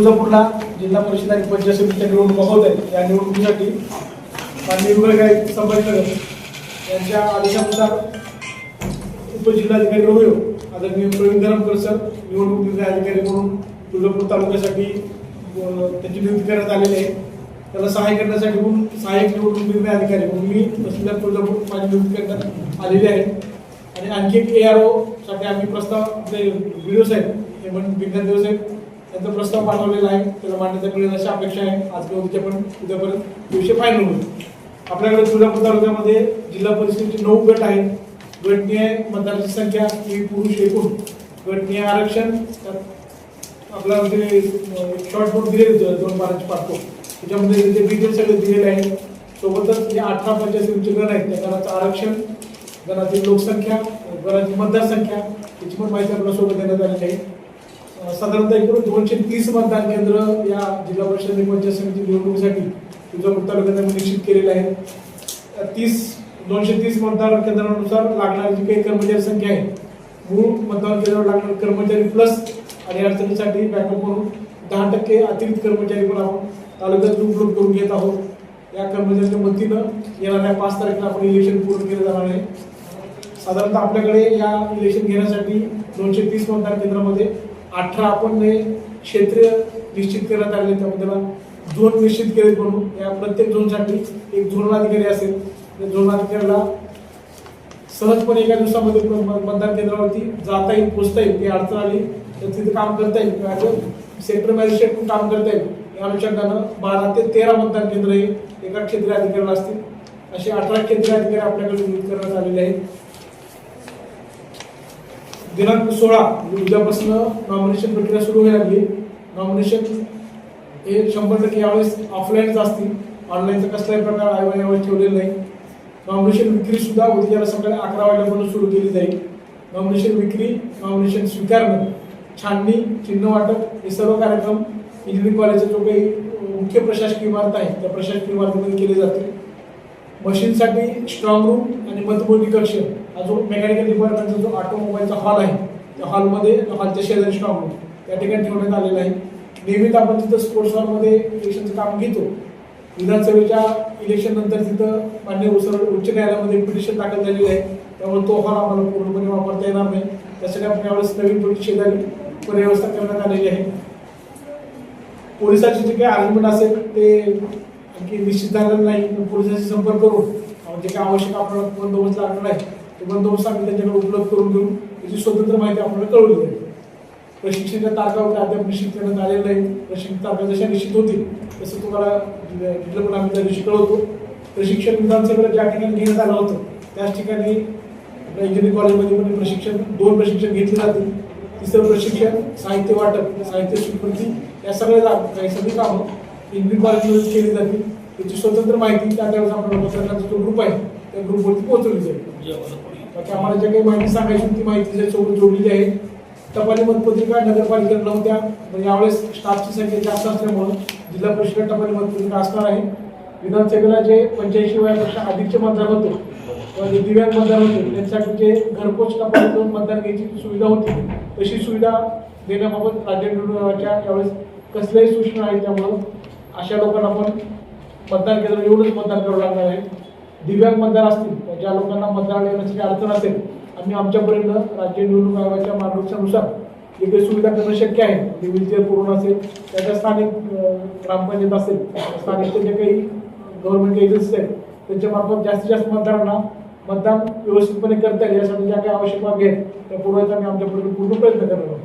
तुळजापूरला जिल्हा परिषद आणि पंचायत समितीच्या निवडणुका होत आहेत. या निवडणुकीसाठी माननीय विभाग आहेत संभाजीनगर यांच्या आदेशानुसार उपजिल्हाधिकारी रोहिओ आदरणीय प्रवीण धरमकर सर निवडणूक निर्णय अधिकारी म्हणून तुळजापूर तालुक्यासाठी त्याची त्यांची नियुक्ती करण्यात आलेली आहे. त्याला सहाय्य करण्यासाठी म्हणून सहाय्यक निवडणूक निर्णय अधिकारी म्हणून मी तहसीलदार तुळजापूर माझी नियुक्ती करण्यात आलेली आहे. आणि आणखी एक ए आर ओ साठी आम्ही प्रस्ताव आपले व्हिडिओ आहेत हे पण विज्ञान दिवस आहे त्यांचा प्रस्ताव पाठवलेला आहे. त्याला मान्यता मिळेल अशी अपेक्षा आहे. आज किंवा उद्या पण उद्यापर्यंत दिवशी फायनल होईल. आपल्याकडे तुळजापूर तालुक्यामध्ये जिल्हा परिषदेचे नऊ गट आहेत. गटनीय मतदारांची संख्या ही पुरुष एकूण. गटनीय आरक्षण आपला आपल्याला शॉर्ट नोट दिले दोन बाराचे पाठवतो त्याच्यामध्ये ते डिटेल सगळे दिलेले आहे सोबतच जे अठरा पंचायत समितीचे गण आहेत त्या गणाचं आरक्षण गणाची लोकसंख्या गणाची मतदारसंख्या याची पण माहिती आपल्यासोबत देण्यात आलेली आहे. साधारणतः एकूण दोनशे तीस मतदान केंद्र या जिल्हा परिषद आणि पंचायत समिती निवडणुकीसाठी तुळजापूर तालुक्यात निश्चित केलेलं आहे. तीस दोनशे तीस मतदार केंद्रानुसार लागणारी जी काही कर्मचारी संख्या आहे मूळ मतदान केंद्रावर लागणारे कर्मचारी प्लस आणि अडचणीसाठी बॅकअप म्हणून दहा टक्के अतिरिक्त कर्मचारी पण आपण तालुक्यात उपलब्ध करून घेत आहोत. या कर्मचाऱ्यांच्या मदतीनं येणाऱ्या पाच तारखेला आपण इलेक्शन पूर्ण केलं जाणार आहे. साधारणतः आपल्याकडे या इलेक्शन घेण्यासाठी दोनशे तीस मतदान केंद्रामध्ये अठरा आपण क्षेत्र क्षेत्रीय निश्चित करण्यात आले त्याबद्दल त्याला झोन निश्चित केले म्हणून. या प्रत्येक झोनसाठी एक झोनल असेल. त्या झोनल सहजपणे एका दिवसामध्ये मतदान केंद्रावरती जाता येईल पोचता येईल. ती अडचण आली तर तिथे काम करता येईल. किंवा सेक्टर मॅजिस्ट्रेट पण काम करता येईल. या अनुषंगानं बारा ते तेरा मतदान केंद्र हे एका क्षेत्रीय अधिकाऱ्याला असतील. असे अठरा क्षेत्रीय अधिकारी आपल्याकडे नियुक्त करण्यात आलेले आहेत. दिनांक सोळा म्हणजे उद्यापासून नॉमिनेशन प्रक्रिया सुरू व्हायला लागली नॉमिनेशन हे शंभर टक्के यावेळेस ऑफलाईनच असतील. ऑनलाईनचा कसलाही प्रकार आयोगाने यावेळेस ठेवलेला नाही. नॉमिनेशन विक्री सुद्धा उद्याला सकाळी अकरा वाजल्यापासून सुरू केली जाईल. नॉमिनेशन विक्री नॉमिनेशन स्वीकारणं छाननी चिन्ह वाटप हे सर्व कार्यक्रम इंजिनिअरिंग कॉलेजचा जो काही मुख्य प्रशासकीय इमारत आहे त्या प्रशासकीय इमारतीमध्ये केले जातील. मशीनसाठी स्ट्रॉंग रूम आणि मजबूती कक्ष हा जो मेकॅनिकल डिपार्टमेंटचा जो ऑटोमोबाईलचा हॉल आहे त्या हॉलमध्ये हॉलच्या शेजारी स्ट्रॉंग रूम त्या ठिकाणी ठेवण्यात आलेला आहे. नियमित आपण तिथं स्पोर्ट्स हॉलमध्ये इलेक्शनचं काम घेतो. विधानसभेच्या इलेक्शन नंतर तिथं मान्य उच्च उच्च न्यायालयामध्ये पिटिशन दाखल झालेली आहे. त्यामुळे तो हॉल आम्हाला पूर्णपणे वापरता येणार नाही. त्यासाठी आपण यावेळेस नवीन पोलीस शेजारी व्यवस्था करण्यात आलेली आहे. पोलिसांची जे काही अरेंजमेंट असेल ते की निश्चित झालेलं नाही पण पोलिसांशी संपर्क करून जे काही आवश्यक आपल्याला बंदोबस्त लागणार आहे तो बंदोबस्त आम्ही त्यांच्याकडे उपलब्ध करून घेऊन त्याची स्वतंत्र माहिती आपल्याला कळवली जाईल. प्रशिक्षणाच्या तारखावर अद्याप निश्चित करण्यात आलेलं नाही. प्रशिक्षण तारखा जशा निश्चित होतील तसं तुम्हाला डिटेल पण आम्ही त्या दिवशी कळवतो. प्रशिक्षण विधानसभेला ज्या ठिकाणी घेण्यात आलं होतं त्याच ठिकाणी आपल्या इंजिनिअरिंग कॉलेजमध्ये पण प्रशिक्षण दोन प्रशिक्षण घेतले जातील. तिसरं प्रशिक्षण साहित्य वाटप साहित्य स्वीकृती या सगळ्या जा- काही सगळी कामं इंजिनिअरिंग कॉलेजमध्ये केली जातील त्याची स्वतंत्र माहिती त्या त्यावेळेस आपल्याला पत्रकारांचा जो ग्रुप आहे त्या ग्रुपवरती पोहोचवली जाईल. बाकी आम्हाला ज्या काही माहिती सांगायची होती ती माहिती त्याच्यासोबत जोडलेली आहे टपाली मतपत्रिका नगरपालिकेत नव्हत्या पण यावेळेस स्टाफची संख्या जास्त असल्यामुळं जिल्हा परिषद टपाली मतपत्रिका असणार आहे. विधानसभेला जे पंच्याऐंशी वयापेक्षा अधिकचे मतदार होते किंवा जे दिव्यांग मतदार होते त्यांच्यासाठी जे घरपोच टपाली जाऊन मतदान घ्यायची सुविधा होती तशी सुविधा देण्याबाबत राज्य निवडणुकीच्या यावेळेस कसल्याही सूचना आहे त्यामुळं अशा लोकांना पण मतदान केंद्र एवढंच मतदान करावं लागणार आहे. दिव्यांग मतदार असतील ज्या लोकांना मतदान येण्याची काही अडचण असेल आम्ही आमच्यापर्यंत राज्य निवडणूक आयोगाच्या मार्गदर्शनानुसार जे काही सुविधा करणं शक्य आहे. ते व्हीलचेअर पूर्ण असेल त्याच्या स्थानिक ग्रामपंचायत असेल स्थानिक जे काही गव्हर्नमेंट एजन्सी आहेत त्यांच्यामार्फत जास्तीत जास्त मतदारांना मतदान व्यवस्थितपणे करता येईल यासाठी ज्या काही आवश्यक बाबी आहेत त्या पुरवायचा आम्ही आमच्यापर्यंत पूर्ण प्रयत्न करणार आहोत.